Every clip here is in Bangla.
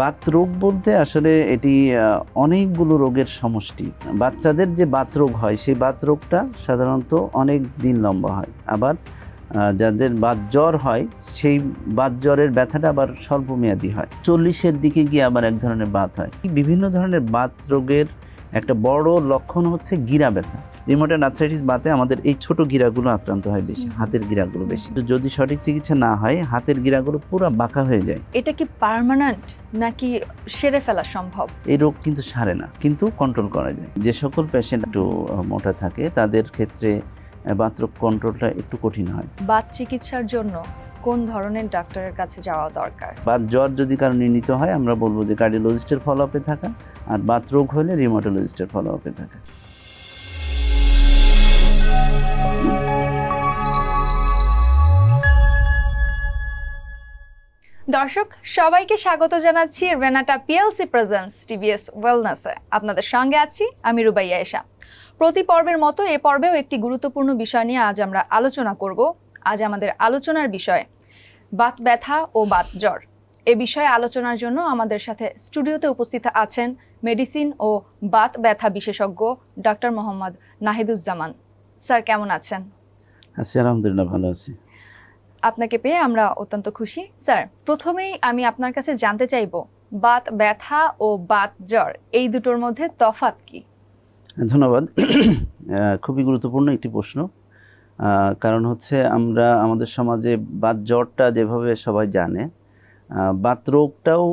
বাত রোগ বলতে আসলে এটি অনেকগুলো রোগের সমষ্টি। বাচ্চাদের যে বাত রোগ হয়, সেই বাত রোগটা সাধারণত অনেক দিন লম্বা হয়। আবার যাদের বাত জ্বর হয়, সেই বাত জ্বরের ব্যথাটা আবার স্বল্পমেয়াদী হয়। চল্লিশের দিকে গিয়ে আবার এক ধরনের বাত হয়। বিভিন্ন ধরনের বাত রোগের একটা বড় লক্ষণ হচ্ছে গিরা ব্যথা। রিমোটেড আর্থ্রাইটিস বাতে আমাদের এই ছোট গিরাগুলো আক্রান্ত হয় বেশি হাতের গিরাগুলো বেশি। যদি সঠিক চিকিৎসা না হয় হাতের গিরাগুলো পুরো বাঁকা হয়ে যায়। এটা কি পার্মানেন্ট নাকি সেরে ফেলা সম্ভব? এই রোগ কিন্তু সারে না কিন্তু কন্ট্রোল করা যায়। যে সকল পেশেন্ট একটু মোটা থাকে তাদের ক্ষেত্রে বাথরুম কন্ট্রোলটা একটু কঠিন হয়। বাত চিকিৎসার জন্য কোন ধরনের ডাক্তারের কাছে যাওয়া দরকার? বা জ্বর যদি কারও নির্ণীত হয় আমরা বলব যে কার্ডিওলজিস্টের ফলো আপে থাকা আর বাত রোগ হলে রিমোটোলজিস্টের ফলো আপে থাকা। দর্শক, সবাইকে স্বাগত জানাচ্ছি রেনাটা পিএলসি প্রেজেন্স টিভিএস ওয়েলনেসে আপনাদের সঙ্গে আছি আমি রুবাইয়া এশা। প্রতি পর্বের মতো এ পর্বেও একটি গুরুত্বপূর্ণ বিষয় নিয়ে আজ আমরা আলোচনা করব। আজ আমাদের আলোচনার বিষয়, বাত ব্যথা ও বাত জ্বর। এ বিষয়ে আলোচনার জন্য আমাদের সাথে স্টুডিওতে উপস্থিত আছেন মেডিসিন ও বাত ব্যথা বিশেষজ্ঞ ডক্টর মোহাম্মদ নাহিদুজ্জামান। স্যার, কেমন আছেন? আছি, আলহামদুলিল্লাহ, ভালো আছি। আপনাকে পেয়ে আমরা অত্যন্ত খুশি। স্যার প্রথমেই আমি আপনার কাছে জানতে চাইব বাত ব্যথা ও বাত জ্বর এই দুটোর মধ্যে তফাৎ কি? ধন্যবাদ। খুবই গুরুত্বপূর্ণ একটি প্রশ্ন। কারণ হচ্ছে আমরা আমাদের সমাজে বাত জ্বরটা যেভাবে সবাই জানে বাত রোগটাও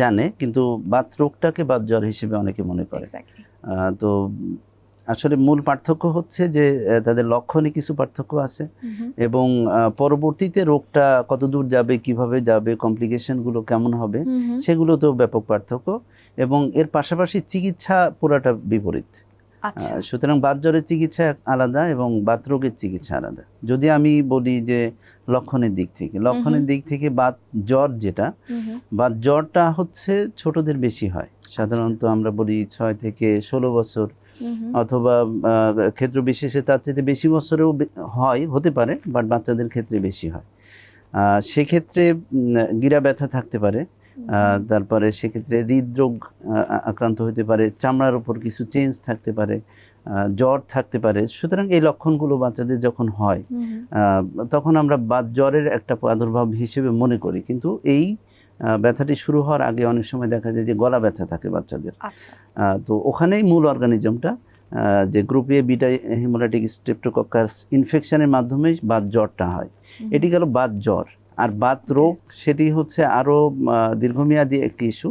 জানে কিন্তু বাত রোগটাকে বাত জ্বর হিসেবে অনেকে মনে করে. তো আসলে মূল পার্থক্য হচ্ছে যে তাদের লক্ষণে কিছু পার্থক্য আছে এবং পরবর্তীতে রোগটা কত দূর যাবে কীভাবে যাবে কমপ্লিকেশনগুলো কেমন হবে সেগুলো তো ব্যাপক পার্থক্য এবং এর পাশাপাশি চিকিৎসা পুরাটা বিপরীত। আচ্ছা। সুতরাং বাত জ্বরের চিকিৎসা আলাদা এবং বাত রোগের চিকিৎসা আলাদা। যদি আমি বলি যে লক্ষণের দিক থেকে লক্ষণের দিক থেকে বাত জ্বর যেটা। বাত জ্বরটা হচ্ছে ছোটদের বেশি হয়। সাধারণত আমরা বলি ছয় থেকে ষোলো বছর। অথবা ক্ষেত্র বিশেষে তার চেয়ে বেশি বছরেও হয় হতে পারে বাট বাচ্চাদের ক্ষেত্রে বেশি হয়। সেক্ষেত্রে গিরা ব্যথা থাকতে পারে। তারপরে সেক্ষেত্রে হৃদরোগ আক্রান্ত হতে পারে চামড়ার উপর কিছু চেঞ্জ থাকতে পারে জ্বর থাকতে পারে। সুতরাং এই লক্ষণগুলো বাচ্চাদের যখন হয়। আহ, তখন আমরা বাত জ্বরের একটা প্রাদুর্ভাব হিসেবে মনে করি। কিন্তু এই ব্যথাটি শুরু হওয়ার আগে অনেক সময় দেখা যায় যে গলা ব্যথা থাকে বাচ্চাদের। আচ্ছা। তো ওখানেই মূল অর্গানিজমটা যে group A beta hemolytic streptococcus ইনফেকশনের মাধ্যমে বাত জ্বরটা হয়। এটি গেল বাত জ্বর। আর বাত রোগ সেটি হচ্ছে আরও দীর্ঘমেয়াদী একটি ইস্যু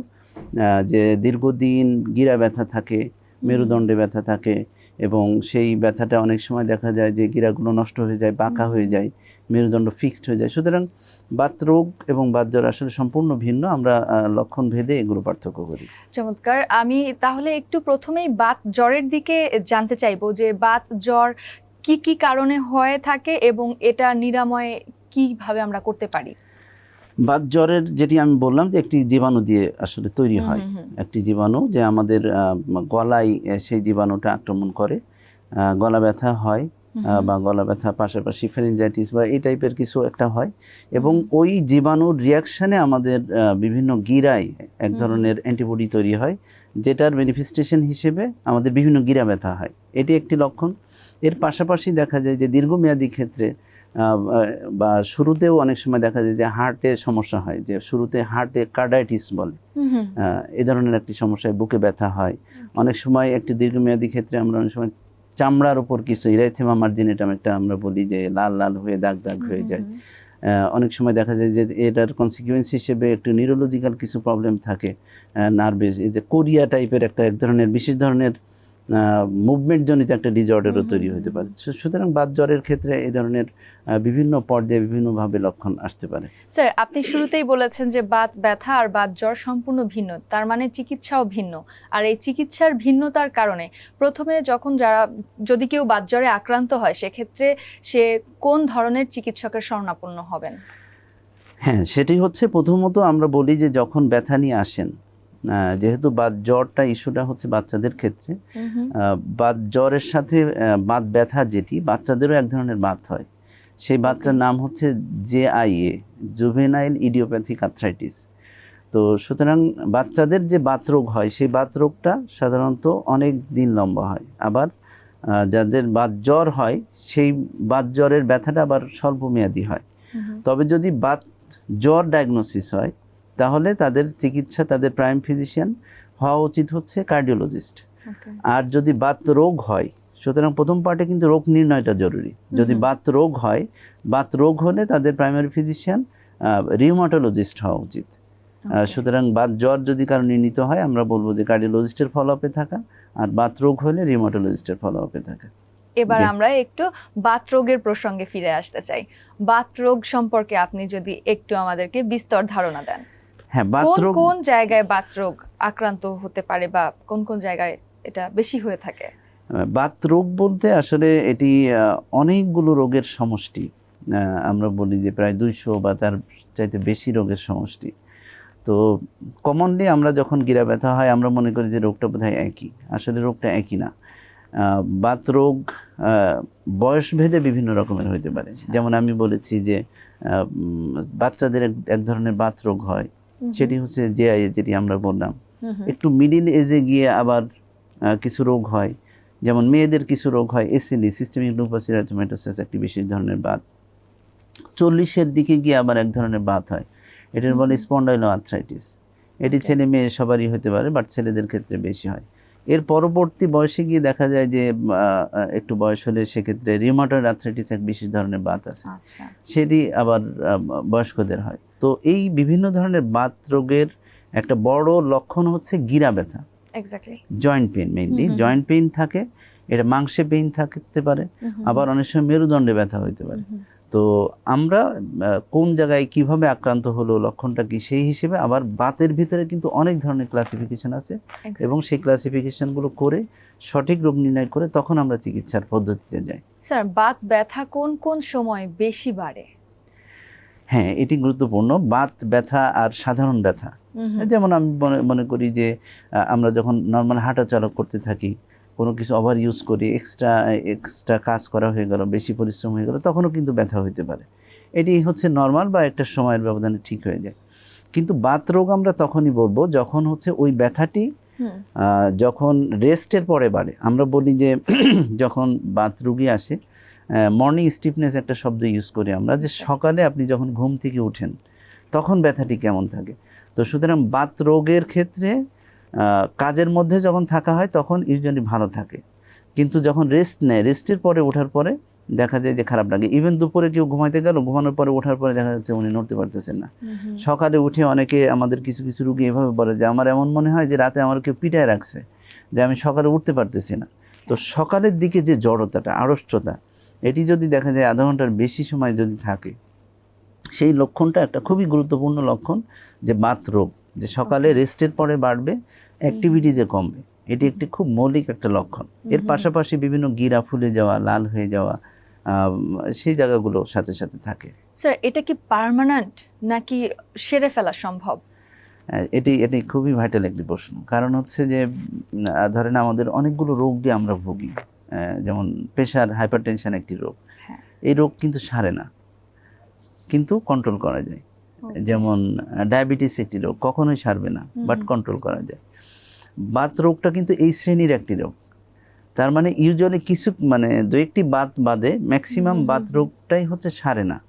যে দীর্ঘদিন গিরা ব্যথা থাকে মেরুদণ্ডে ব্যথা থাকে এবং সেই ব্যথাটা অনেক সময় দেখা যায় যে গিরাগুলো নষ্ট হয়ে যায় বাঁকা হয়ে যায় মেরুদণ্ড ফিক্সড হয়ে যায়। সুতরাং বাত রোগ এবং বাত জ্বর আসলে সম্পূর্ণ ভিন্ন। আমরা লক্ষণ ভেদে এগুলো পার্থক্য করি। চমৎকার। আমি তাহলে একটু প্রথমেই বাত জ্বরের দিকে জানতে চাইব যে বাত জ্বর কি কি কারণে হয়ে থাকে এবং এটা নিরাময় কীভাবে আমরা করতে পারি? বাত জ্বরের যেটি আমি বললাম যে একটি জীবাণু দিয়ে আসলে তৈরি হয়। একটি জীবাণু যে আমাদের গলায় সেই জীবাণুটা আক্রমণ করে। গলা ব্যথা হয়। বা গলা ব্যথা পাশাপাশি ফেরিনজাইটিস বা এই টাইপের কিছু একটা হয়। এবং ওই জীবাণুর রিয়াকশানে আমাদের বিভিন্ন গিরায় এক ধরনের অ্যান্টিবডি তৈরি হয় যেটার ম্যানিফেস্টেশন হিসেবে আমাদের বিভিন্ন গিরা ব্যথা হয়। এটি একটি লক্ষণ। এর পাশাপাশি দেখা যায় যে দীর্ঘমেয়াদী ক্ষেত্রে বা শুরুতেও অনেক সময় দেখা যায় যে হার্টে সমস্যা হয় যে শুরুতে হার্টে কার্ডাইটিস বলে। এই ধরনের একটি সমস্যায় বুকে ব্যথা হয়। অনেক সময় একটি দীর্ঘমেয়াদী ক্ষেত্রে আমরা অনেক সময় চামড়ার উপর কিছু ইরাইথেমা মার্জিনেটাম একটা আমরা বলি যে লাল লাল হয়ে দাগ দাগ হয়ে যায়। অনেক সময় দেখা যায় যে এটার কনসিকুয়েন্স হিসেবে একটু নিউরোলজিক্যাল কিছু প্রবলেম থাকে। নার্ভেস এই যে কোরিয়া টাইপের একটা এক ধরনের বিশেষ ধরনের মুভমেন্ট জনিত একটা ডিজর্ডারও তৈরি হতে পারে। সুতরাং বাত জ্বরের ক্ষেত্রে এই ধরনের বিভিন্ন পর্যায়ে বিভিন্নভাবে লক্ষণ আসতে পারে। স্যার আপনি শুরুতেই বলেছেন যে বাত ব্যথা আর বাত জ্বর সম্পূর্ণ ভিন্ন তার মানে চিকিৎসাও ভিন্ন। আর এই চিকিৎসার ভিন্নতার কারণে প্রথমে যখন যারা যদি কেউ বাত জ্বরে আক্রান্ত হয় সেক্ষেত্রে সে কোন ধরনের চিকিৎসকের শরণাপন্ন হবেন? হ্যাঁ সেটি হচ্ছে প্রথমত আমরা বলি যে যখন ব্যথা নিয়ে আসেন যেহেতু বাত জ্বরটা ইস্যুটা হচ্ছে বাচ্চাদের ক্ষেত্রে। বাত জ্বরের সাথে বাত ব্যথা যেটি বাচ্চাদেরও এক ধরনের বাত হয়। সেই বাতটার নাম হচ্ছে জেআইএ জুভেনাইল ইডিওপ্যাথিক আর্থ্রাইটিস তো সুতরাং বাচ্চাদের যে বাতরোগ হয় সেই বাতরোগটা সাধারণত অনেক দিন লম্বা হয়। আবার যাদের বাত জ্বর হয় সেই বাত জ্বরের ব্যথাটা আবার স্বল্পমেয়াদী হয়। তবে যদি বাত জ্বর ডায়াগনোসিস হয় তাহলে তাদের চিকিৎসা তাদের প্রাইম ফিজিশিয়ান হওয়া উচিত হচ্ছে কার্ডিওলজিস্ট আর যদি বাত রোগ হয় সুতরাং প্রথম পার্টে কিন্তু রোগ নির্ণয়টা জরুরি। যদি। বাত রোগ হয় বাত রোগ হলে তাদের প্রাইমারি ফিজিশিয়ান রিউমাটোলজিস্ট হওয়া উচিত। সুতরাং বাত জ্বর যদি কারও নির্ণীত হয় আমরা বলব যে কার্ডিওলজিস্টের ফলো আপে থাকা আর বাত রোগ হলে রিউমাটোলজিস্টের ফলো আপে থাকা। এবার আমরা একটু বাত রোগের প্রসঙ্গে ফিরে আসতে চাই। বাত রোগ সম্পর্কে আপনি যদি একটু আমাদেরকে বিস্তর ধারণা দেন। হ্যাঁ বাত কোন কোন জায়গায় বাত রোগ আক্রান্ত হতে পারে বা কোন কোন জায়গায় এটা বেশি হয়ে থাকে? বাত রোগ বলতে আসলে এটি অনেকগুলো রোগের সমষ্টি। আমরা বলি যে প্রায় দুইশো বা তার চাইতে বেশি রোগের সমষ্টি। তো কমনলি আমরা যখন গিরা ব্যথা হয় আমরা মনে করি যে রোগটা বোধহয় একই। আসলে রোগটা একই না। আহ, বাত রোগ বয়স ভেদে বিভিন্ন রকমের হইতে পারে। আচ্ছা। যেমন আমি বলেছি যে বাচ্চাদের এক- এক ধরনের বাত রোগ হয়। সেটি হচ্ছে যে যেটি আমরা বললাম। একটু মিডিল এজে গিয়ে আবার কিছু রোগ হয়। যেমন মেয়েদের কিছু রোগ হয় এসিডি সিস্টেমিক লুপাসিরাটোমেটোসিস একটি বিশেষ ধরনের বাত। চল্লিশের দিকে গিয়ে আবার এক ধরনের বাত হয়। এটার বলে স্পন্ডাইলো আর্থ্রাইটিস এটি ছেলে মেয়ে সবারই হতে পারে বাট ছেলেদের ক্ষেত্রে বেশি হয়। এর পরবর্তী বয়সে গিয়ে দেখা যায় যে একটু বয়স হলে সেক্ষেত্রে রিউমাটয়েড আর্থ্রাইটিস এক বিশেষ ধরনের বাত আছে। আচ্ছা। সেটি আবার বয়স্কদের হয়। তো এই বিভিন্ন ধরনের বাত রোগের একটা বড় লক্ষণ হচ্ছে গিরা ব্যথা। Joint pain mainly. Joint pain থাকে এটা মাংসে পেইন থাকতে পারে আবার অনেক সময় মেরুদণ্ডে ব্যথা হইতে পারে। তো আমরা কোন জায়গায় কীভাবে আক্রান্ত হলো লক্ষণটা কি সেই হিসেবে আবার বাতের ভিতরে কিন্তু অনেক ধরনের ক্লাসিফিকেশন আছে এবং সেই ক্লাসিফিকেশনগুলো করে সঠিক রোগ নির্ণয় করে তখন আমরা চিকিৎসার পদ্ধতিতে যাই। স্যার বাত ব্যথা কোন কোন সময় বেশি বাড়ে? হ্যাঁ এটি গুরুত্বপূর্ণ। বাত ব্যথা আর সাধারণ ব্যথা। যেমন আমি মনে মনে করি যে আমরা যখন নর্মাল হাঁটাচলা করতে থাকি কোনো কিছু ওভার ইউজ করি এক্সট্রা এক্সট্রা কাজ করা হয়ে গেল বেশি পরিশ্রম হয়ে গেল তখনও কিন্তু ব্যথা হইতে পারে। এটি হচ্ছে নর্মাল বা একটা সময়ের ব্যবধানে ঠিক হয়ে যায়। কিন্তু বাত রোগ আমরা তখনই বলব যখন হচ্ছে ওই ব্যথাটি যখন রেস্টের পরে বাড়ে। আমরা বলি যে যখন বাত রুগী আসে মর্নিং স্টিফনেস একটা শব্দ ইউজ করি আমরা যে সকালে আপনি যখন ঘুম থেকে উঠেন তখন ব্যথাটি কেমন থাকে? তো সুতরাং বাত রোগের ক্ষেত্রে কাজের মধ্যে যখন থাকা হয় তখন ইউজুয়ালি ভালো থাকে। কিন্তু যখন রেস্ট নেয় রেস্টের পরে ওঠার পরে দেখা যায় যে খারাপ লাগে। ইভেন দুপুরে কেউ ঘুমাইতে গেল ঘুমানোর পরে ওঠার পরে দেখা যাচ্ছে উনি নড়তে পারতেছেন না। সকালে উঠে অনেকে আমাদের কিছু কিছু রুগী এভাবে বলে যে আমার এমন মনে হয় যে রাতে আমার কেউ পিটায় রাখছে যে আমি সকালে উঠতে পারতেছি না। তো সকালের দিকে যে জড়তাটা আড়ষ্টতা এটি যদি দেখা যায় আধা ঘণ্টার বেশি সময় যদি থাকে সেই লক্ষণটা একটা খুবই গুরুত্বপূর্ণ লক্ষণ যে বাত রোগ যে সকালে রেস্টের পরে বাড়বে অ্যাক্টিভিটিজে কমবে এটি একটি খুব মৌলিক একটা লক্ষণ। এর পাশাপাশি বিভিন্ন গিরা ফুলে যাওয়া লাল হয়ে যাওয়া সেই জায়গাগুলো সাথে সাথে থাকে। স্যার এটা কি পার্মানেন্ট নাকি সেরে ফেলা সম্ভব? এটি এটি খুবই ভাইটাল একটি প্রশ্ন। কারণ হচ্ছে যে ধরেন আমাদের অনেকগুলো রোগ দিয়ে আমরা ভুগি। যেমন প্রেশার হাইপারটেনশন একটি রোগ। হ্যাঁ। এই রোগ কিন্তু সারে না কিন্তু কন্ট্রোল করা যায়। যেমন ডায়াবেটিস একটি রোগ কখনোই সারবে না বাট কন্ট্রোল করা যায়। বাত রোগটা কিন্তু এই শ্রেণির একটি রোগ। তার মানে ইউজুয়ালি কিছু মানে দু একটি বাত বাদে ম্যাক্সিমাম বাত রোগটাই হচ্ছে সারে না।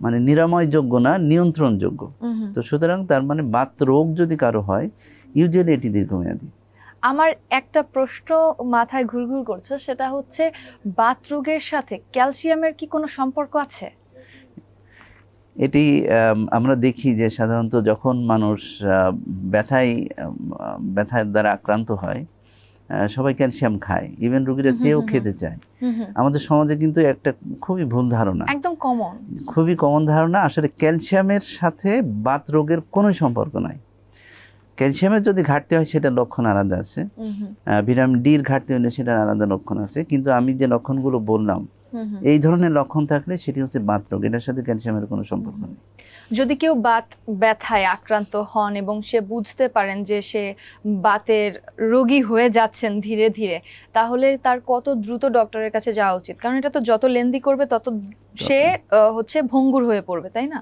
মানে নিরাময়যোগ্য না নিয়ন্ত্রণযোগ্য। তো সুতরাং তার মানে বাত রোগ যদি কারও হয় ইউজুয়ালি এটি দীর্ঘমেয়াদী। আমার একটা প্রশ্ন মাথায় ঘুরঘুর করছে সেটা হচ্ছে বাত রোগের সাথে ক্যালসিয়ামের কি কোনো সম্পর্ক আছে? এটি আম, আমরা দেখি যে সাধারণত যখন মানুষ ব্যথায় ব্যথার দ্বারা আক্রান্ত হয় সবাই ক্যালসিয়াম খায় ইভেন রোগীরা চেয়েও খেতে চায়। আমাদের সমাজে কিন্তু একটা খুবই ভুল ধারণা। একদম কমন খুবই কমন ধারণা আসলে ক্যালসিয়ামের সাথে বাত রোগের কোনো সম্পর্ক নাই। ক্যালসিয়ামের যদি ঘাটতি হয় সেটা লক্ষণ আলাদা আছে। ভিটামিন ডির ঘাটতি হলে সেটার আলাদা লক্ষণ আছে। কিন্তু আমি যে লক্ষণগুলো বললাম এই ধরনের লক্ষণ থাকলে সেটি হচ্ছে বাত রোগ। এটার সাথে ক্যালসিয়ামের কোনো সম্পর্ক নেই। যদি কেউ বাত ব্যথায় আক্রান্ত হন এবং সে বুঝতে পারেন যে সে বাতের রোগী হয়ে যাচ্ছেন ধীরে ধীরে তাহলে তার কত দ্রুত ডক্টরের কাছে যাওয়া উচিত? কারণ এটা তো যত লেন্দি করবে তত সে হচ্ছে ভঙ্গুর হয়ে পড়বে তাই না?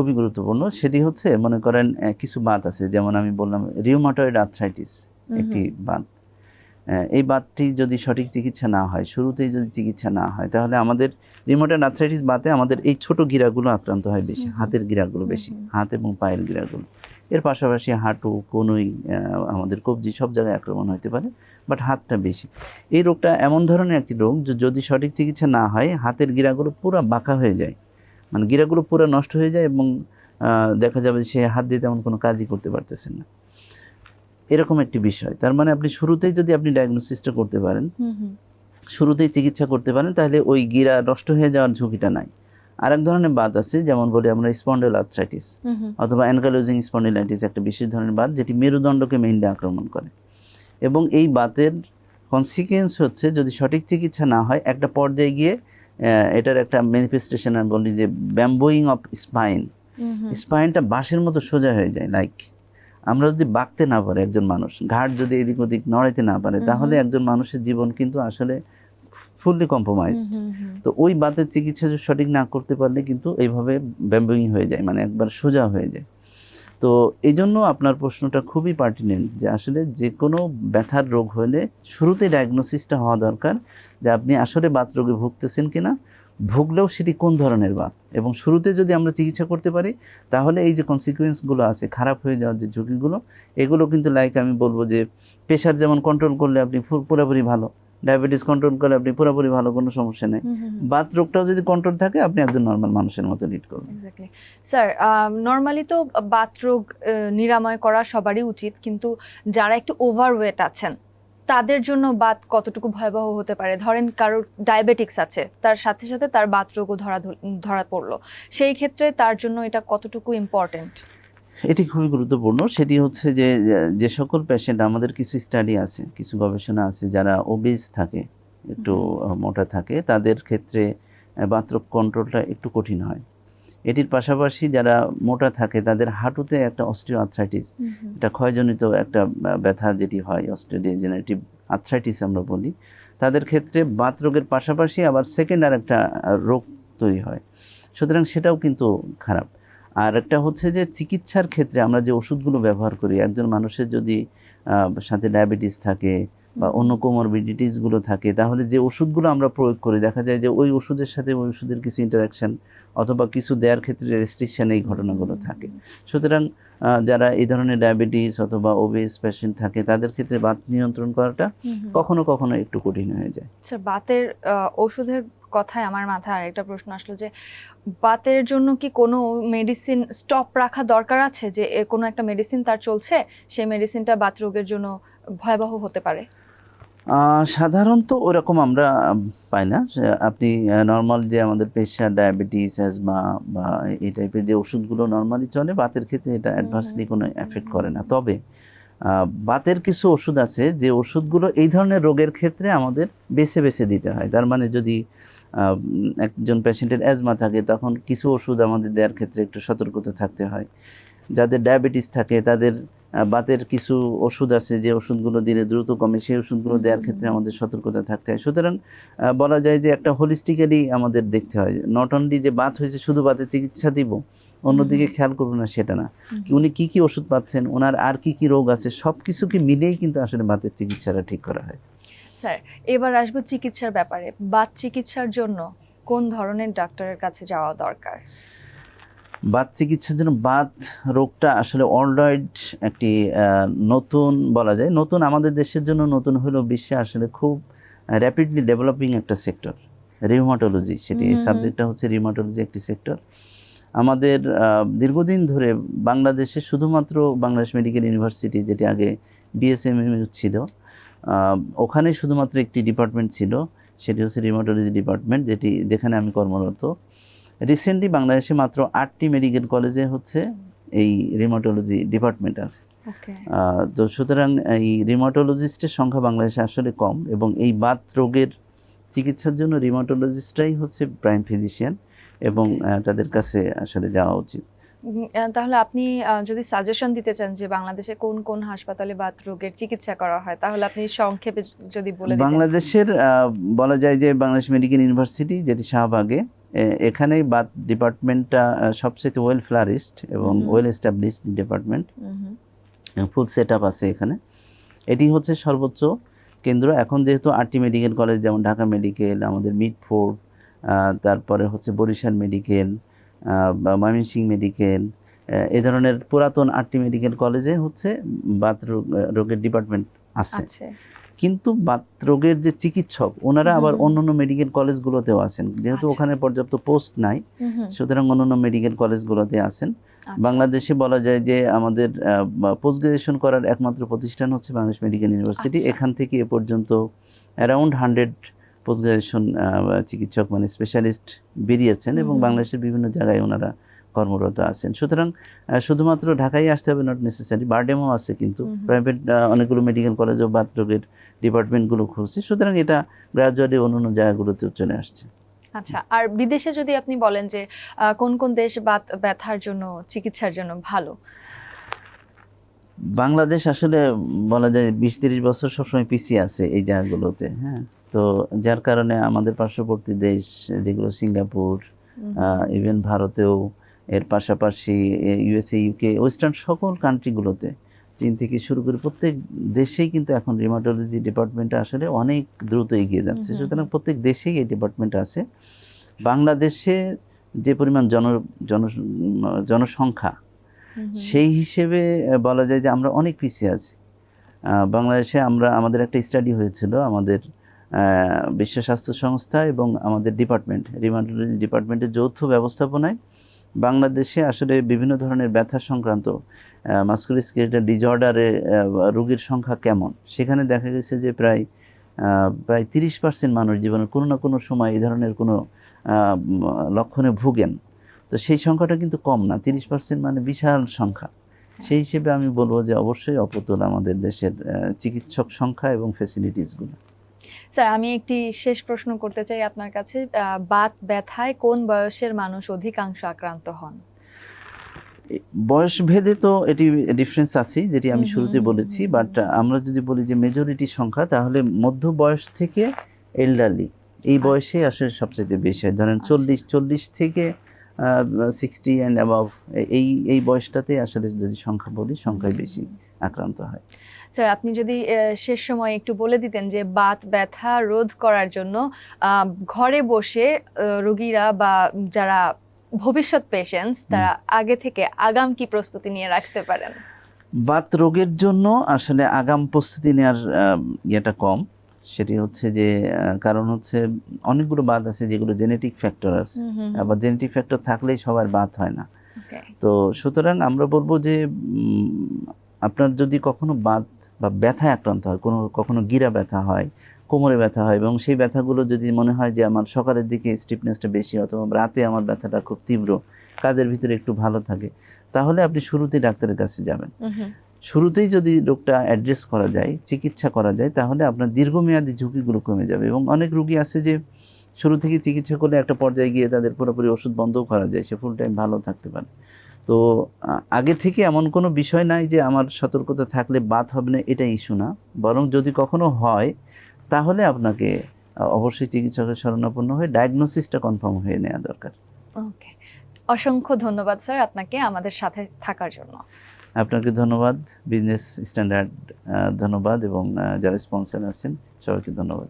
খুবই গুরুত্বপূর্ণ। সেটি হচ্ছে মনে করেন কিছু বাত আছে। যেমন আমি বললাম রিউমাটয়েড আর্থ্রাইটিস একটি বাত এই বাতটি যদি সঠিক চিকিৎসা না হয় শুরুতেই যদি চিকিৎসা না হয় তাহলে আমাদের রিমোটেড আর্থ্রাইটিস বাতে আমাদের এই ছোট গিরাগুলো আক্রান্ত হয় বেশি। হাতের গিরাগুলো বেশি। হাত এবং পায়ের গিরাগুলো। এর পাশাপাশি হাঁটু কনুই আমাদের কবজি সব জায়গায় আক্রমণ হতে পারে বাট হাতটা বেশি। এই রোগটা এমন ধরনের একটি রোগ যে যদি সঠিক চিকিৎসা না হয় হাতের গিরাগুলো পুরো বাঁকা হয়ে যায়। মানে গিরাগুলো পুরো নষ্ট হয়ে যায় এবং দেখা যাবে সে হাত দিয়ে তেমন কোনো কাজই করতে পারতেছেন না। এরকম একটি বিষয়। তার মানে আপনি শুরুতেই যদি আপনি ডায়াগনোসিসটা করতে পারেন শুরুতেই চিকিৎসা করতে পারেন তাহলে ওই গিরা নষ্ট হয়ে যাওয়ার ঝুঁকিটা নাই। আর এক ধরনের বাত আছে যেমন বলি আমরা স্পন্ডেল আর্থ্রাইটিস অথবা অ্যানকালোজিং স্পন্ডেলাইটিস একটা বিশেষ ধরনের বাত যেটি মেরুদণ্ডকে মেইনলি আক্রমণ করে। এবং এই বাতের কনসিকুয়েন্স হচ্ছে যদি সঠিক চিকিৎসা না হয় একটা পর্যায়ে গিয়ে এটার একটা ম্যানিফেস্টেশন আমি বলি যে ব্যাম্বোয়িং অফ স্পাইন। স্পাইনটা বাঁশের মতো সোজা হয়ে যায় লাইক আমরা যদি বাঁকতে না পারে একজন মানুষ ঘাট যদি এদিক ওদিক নড়াইতে না পারে তাহলে একজন মানুষের জীবন কিন্তু আসলে ফুললি কম্প্রোমাইজ। তো ওই বাতের চিকিৎসা সঠিক না করতে পারলে কিন্তু এইভাবে ব্যাম্বোয়িং হয়ে যায় মানে একবার সোজা হয়ে যায় তো এই জন্য আপনার প্রশ্নটা খুবই পার্টিনেন্ট যে আসলে যে কোনো ব্যথার রোগ হলে শুরুতে ডায়াগনোসিসটা হওয়া দরকার যে আপনি আসলে বাত রোগে ভুগতেছেন কিনা, ভুগলেও সেটি কোন ধরনের বাত? এবং শুরুতে যদি আমরা চিকিৎসা করতে পারি, তাহলে এই যে কনসিকুয়েন্সগুলো আছে, খারাপ হয়ে যাওয়ার যে ঝুঁকিগুলো, এগুলো কিন্তু লাইক আমি বলব যে প্রেশার যেমন কন্ট্রোল করলে আপনি পুরোপুরি ভালো। ডায়াবেটিস কন্ট্রোল করলে আপনি পুরোপুরি ভালো কোনো সমস্যা নেই। বাত রোগটাও যদি কন্ট্রোল থাকে আপনি একজন নর্মাল মানুষের মতো লিড করবেন। স্যার নর্মালি তো বাতরোগ নিরাময় করা সবারই উচিত কিন্তু যারা একটু ওভারওয়েট আছেন তাদের জন্য বাত কতটুকু ভয়াবহ হতে পারে? ধরেন কারোর ডায়াবেটিক্স আছে তার সাথে সাথে তার বাতরোগও ধরা ধরা পড়ল। সেই ক্ষেত্রে তার জন্য এটা কতটুকু ইম্পর্টেন্ট এটি খুবই গুরুত্বপূর্ণ। সেটি হচ্ছে যে যে সকল পেশেন্ট আমাদের কিছু স্টাডি আছে কিছু গবেষণা আছে যারা ওবেজ থাকে একটু মোটা থাকে তাদের ক্ষেত্রে বাথরুম কন্ট্রোলটা একটু কঠিন হয়। এটির পাশাপাশি যারা মোটা থাকে তাদের হাঁটুতে একটা অস্টিও আর্থ্রাইটিস এটা ক্ষয়জনিত একটা ব্যথা যেটি হয় অস্ট্রেডিজেনারেটিভ আর্থ্রাইটিস আমরা বলি তাদের ক্ষেত্রে বাত রোগের পাশাপাশি আবার সেকেন্ড আর একটা রোগ তৈরি হয়। সুতরাং সেটাও কিন্তু খারাপ। আর একটা হচ্ছে যে চিকিৎসার ক্ষেত্রে আমরা যে ওষুধগুলো ব্যবহার করি একজন মানুষের যদি সাথে ডায়াবেটিস থাকে বা অন্য কোমরবিডিটিসগুলো থাকে তাহলে যে ওষুধগুলো আমরা প্রয়োগ করি দেখা যায় যে ওই ওষুধের সাথে ওই ওষুধের কিছু ইন্টারাকশন অথবা কিছু দেওয়ার ক্ষেত্রে রেস্ট্রিকশন এই ঘটনাগুলো থাকে। সুতরাং যারা এই ধরনের ডায়াবেটিস অথবা ওবেস পেশেন্ট থাকে তাদের ক্ষেত্রে বাত নিয়ন্ত্রণ করাটা কখনো কখনো একটু কঠিন হয়ে যায়। আচ্ছা বাতের ওষুধের কথায় আমার মাথায় আরেকটা প্রশ্ন আসলো যে বাতের জন্য কি কোনো মেডিসিন স্টপ রাখা দরকার আছে? যে কোনো একটা মেডিসিন তার চলছে সেই মেডিসিনটা বাত রোগের জন্য ভয়াবহ হতে পারে? সাধারণত ওরকম আমরা পাই না। আপনি নর্মাল যে আমাদের প্রেশার ডায়াবেটিস অ্যাজমা বা এই টাইপের যে ওষুধগুলো নর্মালি চলে বাতের ক্ষেত্রে এটা অ্যাডভার্সলি কোনো এফেক্ট করে না। তবে বাতের কিছু ওষুধ আছে যে ওষুধগুলো এই ধরনের রোগের ক্ষেত্রে আমাদের বেছে বেছে দিতে হয়। তার মানে যদি একজন পেশেন্টের অ্যাজমা থাকে তখন কিছু ওষুধ আমাদের দেওয়ার ক্ষেত্রে একটু সতর্কতা থাকতে হয়। যাদের ডায়াবেটিস থাকে তাদের বাতের কিছু ওষুধ আছে যে ওষুধগুলো দিলে দ্রুত কমে সেই ওষুধগুলো দেওয়ার ক্ষেত্রে আমাদের সতর্কতা থাকতে হয়। সুতরাং বলা যায় যে একটা হোলিস্টিক্যালি আমাদের দেখতে হয়। নট অনলি যে বাত হয়েছে শুধু বাতের চিকিৎসা দিব অন্যদিকে খেয়াল করব না সেটা না। উনি কি কি ওষুধ পাচ্ছেন ওনার আর কি কি রোগ আছে সব কিছুকে মিলেই কিন্তু আসলে বাতের চিকিৎসাটা ঠিক করা হয়। স্যার এবার আসব চিকিৎসার ব্যাপারে। বাত চিকিৎসার জন্য কোন ধরনের ডাক্তারের কাছে যাওয়া দরকার? বাত চিকিৎসার জন্য বাত রোগটা আসলে অলরাইড একটি নতুন বলা যায় নতুন আমাদের দেশের জন্য নতুন হলেও বিশ্বে আসলে খুব র্যাপিডলি ডেভেলপিং একটা সেক্টর রিউমাটোলজি সেটি এই সাবজেক্টটা হচ্ছে রিউমাটোলজি একটি সেক্টর আমাদের দীর্ঘদিন ধরে বাংলাদেশে শুধুমাত্র বাংলাদেশ মেডিকেল ইউনিভার্সিটি যেটি আগে বিএসএমএম ছিল ওখানে শুধুমাত্র একটি ডিপার্টমেন্ট ছিল সেটি হচ্ছে রিউমাটোলজি ডিপার্টমেন্ট যেটি যেখানে আমি কর্মরত। রিসেন্টলি বাংলাদেশে মাত্র আটটি মেডিকেল কলেজে হচ্ছে এই রিমাটোলজি ডিপার্টমেন্ট আছে। তো সুতরাং এই রিমাটোলজিস্টের সংখ্যা বাংলাদেশে আসলে কম এবং এই বাত রোগের চিকিৎসার জন্য রিমাটোলজিস্টরাই হচ্ছে প্রাইম ফিজিশিয়ান এবং তাদের কাছে আসলে যাওয়া উচিত। তাহলে আপনি যদি সাজেশন দিতে চান যে বাংলাদেশে কোন কোন হাসপাতালে বাত রোগের চিকিৎসা করা হয় তাহলে আপনি সংক্ষেপে যদি বলে বাংলাদেশের বলা যায় যে বাংলাদেশ মেডিকেল ইউনিভার্সিটি যেটি শাহবাগে এ- এখানেই বাত ডিপার্টমেন্টটা সবচেয়ে ওয়েল ফ্লারিস্ট এবং well established department. Full set up আছে এখানে। এটি হচ্ছে সর্বোচ্চ কেন্দ্র। এখন যেহেতু আরটি মেডিকেল কলেজ যেমন ঢাকা মেডিকেল আমাদের মিটফোর্ড তারপরে হচ্ছে বরিশাল মেডিকেল ময়মনসিংহ মেডিকেল এ ধরনের পুরাতন আটটি মেডিকেল কলেজে হচ্ছে বাতরোগ রোগের ডিপার্টমেন্ট আছে কিন্তু বাত রোগের যে চিকিৎসক ওনারা আবার। অন্যান্য মেডিকেল কলেজগুলোতেও আছেন যেহেতু আচ্ছা। ওখানে পর্যাপ্ত পোস্ট নাই সুতরাং অন্যান্য মেডিকেল কলেজগুলোতে আছেন আচ্ছা। বাংলাদেশে বলা যায় যে আমাদের পোস্ট গ্রাজুয়েশন করার একমাত্র প্রতিষ্ঠান হচ্ছে বাংলাদেশ মেডিকেল ইউনিভার্সিটি আচ্ছা। এখান থেকে এ পর্যন্ত অ্যারাউন্ড হান্ড্রেড পোস্ট গ্রাজুয়েশন চিকিৎসক মানে স্পেশালিস্ট বেরিয়েছেন এবং বাংলাদেশের বিভিন্ন জায়গায় ওনারা কর্মরত আছেন। সুতরাং শুধুমাত্র ঢাকায় আসতে হবে নট নেসেসারি বারডেমও আছে কিন্তু। প্রাইভেট অনেকগুলো মেডিকেল কলেজও বাত রোগের ডিপার্টমেন্টগুলো খুলছে। সুতরাং এটা গ্রাজুয়ালি অন্য বাতেও চলে আসছে। আচ্ছা আর বিদেশে যদি আপনি বলেন যে কোন কোন দেশ বাত ব্যথার জন্য চিকিৎসার জন্য ভালো? বাংলাদেশ আসলে বলা যায় বিশ তিরিশ বছর সবসময় পিছিয়ে আছে এই জায়গাগুলোতে হ্যাঁ। তো যার কারণে আমাদের পার্শ্ববর্তী দেশ যেগুলো সিঙ্গাপুর ইভেন ভারতেও এর পাশাপাশি ইউএসএ ইউকে ওয়েস্টার্ন সকল কান্ট্রিগুলোতে চীন থেকে শুরু করে প্রত্যেক দেশেই কিন্তু এখন রিমাটোলজি ডিপার্টমেন্ট আসলে অনেক দ্রুত এগিয়ে যাচ্ছে। সুতরাং প্রত্যেক দেশেই এই ডিপার্টমেন্ট আছে। বাংলাদেশে যে পরিমাণ জন জন জনসংখ্যা সেই হিসেবে বলা যায় যে আমরা অনেক পিছিয়ে আছি। বাংলাদেশে আমরা আমাদের একটা স্টাডি হয়েছিল আমাদের বিশ্ব স্বাস্থ্য সংস্থা এবং আমাদের ডিপার্টমেন্ট রিমাটোলজি ডিপার্টমেন্টের যৌথ ব্যবস্থাপনায় বাংলাদেশে আসলে বিভিন্ন ধরনের ব্যথা সংক্রান্ত মাস্কুলিস্কেলেটাল ডিজঅর্ডারে রোগীর সংখ্যা কেমন? সেখানে দেখা গেছে যে প্রায় প্রায় তিরিশ পার্সেন্ট মানুষ জীবনের কোনো না কোনো সময় এই ধরনের কোনো লক্ষণে ভুগেন। তো সেই সংখ্যাটা কিন্তু কম না, তিরিশ পার্সেন্ট মানে বিশাল সংখ্যা। সেই হিসেবে আমি বলব যে অবশ্যই অপতুল আমাদের দেশের চিকিৎসক সংখ্যা এবং ফেসিলিটিসগুলো স্যার আমি একটি শেষ প্রশ্ন করতে চাই আপনার কাছে। বাত ব্যথায় কোন বয়সের মানুষ অধিকাংশ আক্রান্ত হন? বয়স ভেদে তো এটি ডিফারেন্স আছে যেটি আমি শুরুতে বলেছি। বাট আমরা যদি বলি যে মেজরিটি সংখ্যা তাহলে মধ্য বয়স থেকে এল্ডারলি এই আচ্ছা। বয়সে আসলে সবচেয়ে বেশি হয়। ধরেন আচ্ছা। চল্লিশ চল্লিশ থেকে সিক্সটি অ্যান্ড অ্যাবাভ এই এই বয়সটাতে আসলে যদি সংখ্যা বলি সংখ্যায় বেশি আক্রান্ত হয়। স্যার আপনি যদি শেষ সময় একটু বলে দিতেন যে বাত ব্যথা রোধ করার জন্য ঘরে বসে রোগীরা বা যারা ভবিষ্যৎ পেশেন্টস তারা আগে থেকে আগাম কি প্রস্তুতি নিয়ে রাখতে পারেন? বাত রোগের জন্য আসলে আগাম প্রস্তুতি নেওয়ার ইয়েটা কম। সেটি হচ্ছে যে কারণ হচ্ছে অনেকগুলো বাত আছে যেগুলো জেনেটিক ফ্যাক্টর আছে। আবার জেনেটিক ফ্যাক্টর থাকলেই সবার বাত হয় না। তো সুতরাং আমরা বলব যে উম, আপনার যদি কখনো বাত বা ব্যথায় আক্রান্ত হয় কোনো কখনো গিরা ব্যথা হয় কোমরে ব্যথা হয় এবং সেই ব্যথাগুলো যদি মনে হয় যে আমার সকালের দিকে স্টিফনেসটা বেশি অথবা রাতে আমার ব্যথাটা খুব তীব্র কাজের ভিতরে একটু ভালো থাকে তাহলে আপনি শুরুতেই ডাক্তারের কাছে যাবেন। শুরুতেই যদি রোগটা অ্যাড্রেস করা যায় চিকিৎসা করা যায় তাহলে আপনার দীর্ঘমেয়াদী ঝুঁকিগুলো কমে যাবে এবং অনেক রোগী আছে যে শুরু থেকে চিকিৎসা করলে একটা পর্যায়ে গিয়ে তাদের পুরোপুরি ওষুধ বন্ধও করা যায় সে ফুল টাইম ভালো থাকতে পারে। তো আগে থেকে এমন কোনো বিষয় নাই যে আমার সতর্কতা থাকলে বাদ হবে না এটা ইস্যু না। বরং যদি কখনো হয় তাহলে আপনাকে অবশ্যই চিকিৎসকের শরণাপন্ন হয়ে ডায়াগনোসিসটা কনফার্ম হয়ে নেওয়া দরকার। ওকে। অসংখ্য ধন্যবাদ স্যার আপনাকে আমাদের সাথে থাকার জন্য। আপনাকে ধন্যবাদ বিজনেস স্ট্যান্ডার্ড ধন্যবাদ এবং যারা স্পন্সর আছেন সবাইকে ধন্যবাদ।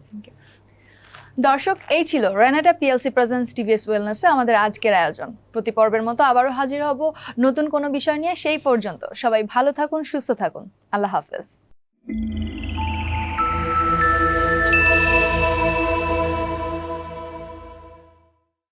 দর্শক, এই ছিল রেনাটা পিএলসি প্রেজেন্স টিভিএস ওয়েলনেসে আমাদের আজকের আয়োজন। প্রতি পর্বের মতো আবারও হাজির হব নতুন কোনো বিষয় নিয়ে সেই পর্যন্ত। সবাই ভালো থাকুন, সুস্থ থাকুন। আল্লাহ হাফেজ।